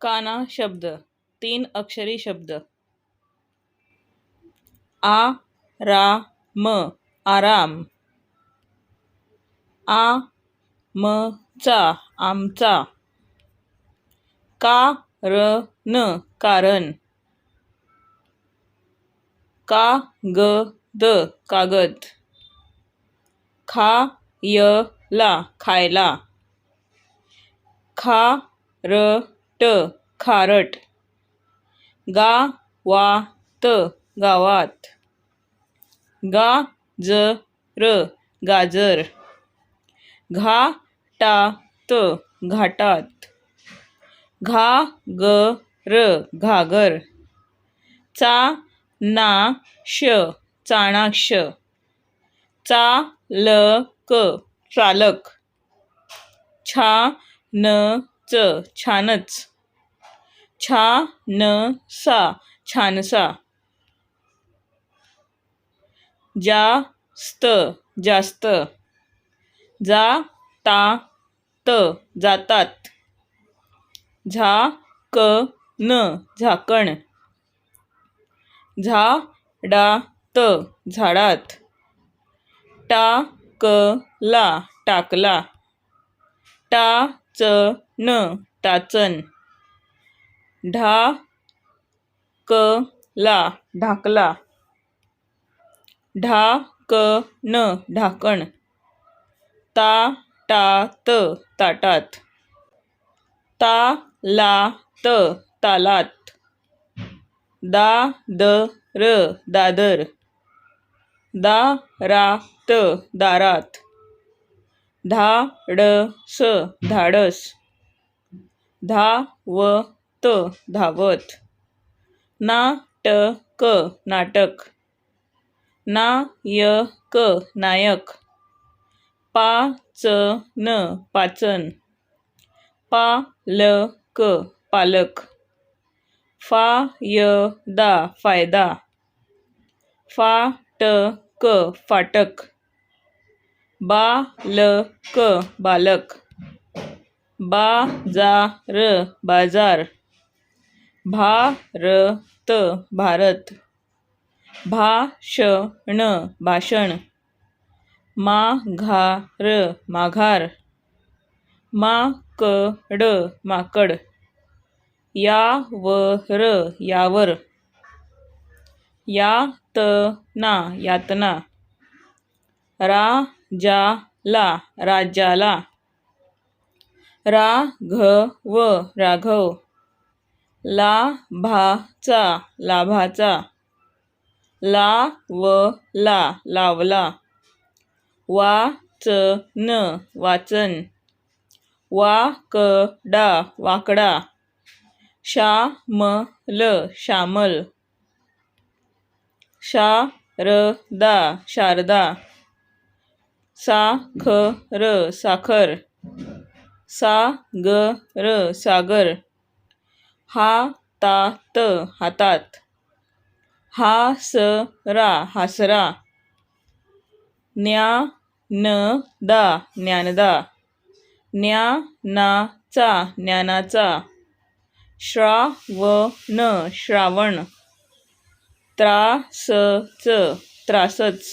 काना शब्द तीन अक्षरी शब्द. आ रा म आराम. आ म चा आमचा. का र न कारण. का ग द कागद. खा य ला खायला. खा र ट खारट. गा वा त गावात. गा ज र गाजर. घा टा त घाटात. घा ग र घागर. चा ना श चाणाक्ष. चा ल क चालक. छा न च छानच. छा न सा छानसा. जास्त जास्त. जा ता त जातात. झा क न झाकण. झा डा त झाडात. टाकला ला टाकला. टा च न टाचन ढा क ला ढाकला. ढा क न ढाकण. ता टा त ताटात. ता ला त तालात. दा द र दादर. दा रा त दारात. धा ड स धाडस. धा व त धावत. ना ट क नाटक. ना य क नायक. पा च न पाचन. पा ल क पालक. फा य दा फायदा. फा ट क फाटक. बा ल क बालक. बा जा र बाजार. भारत भारत. भाषण भाषण. माघार माघार. माकड माकड. यावर यावर. यातना यातना. राजाला राजाला. राघव राज्याला राघव. लाभाचा लाभाचा. ला व ला लावला. वाचन वाचन. वाकडा वाकडा. श्यामल श्यामल. शा शारदा. साखर साखर. सागर सागर. हा ता त हातात. हा स रा हासरा. न्या न दा ज्ञानदा. न्या ना चा ज्ञानाचा. श्रा व न श्रावण. त्रास च त्रासच.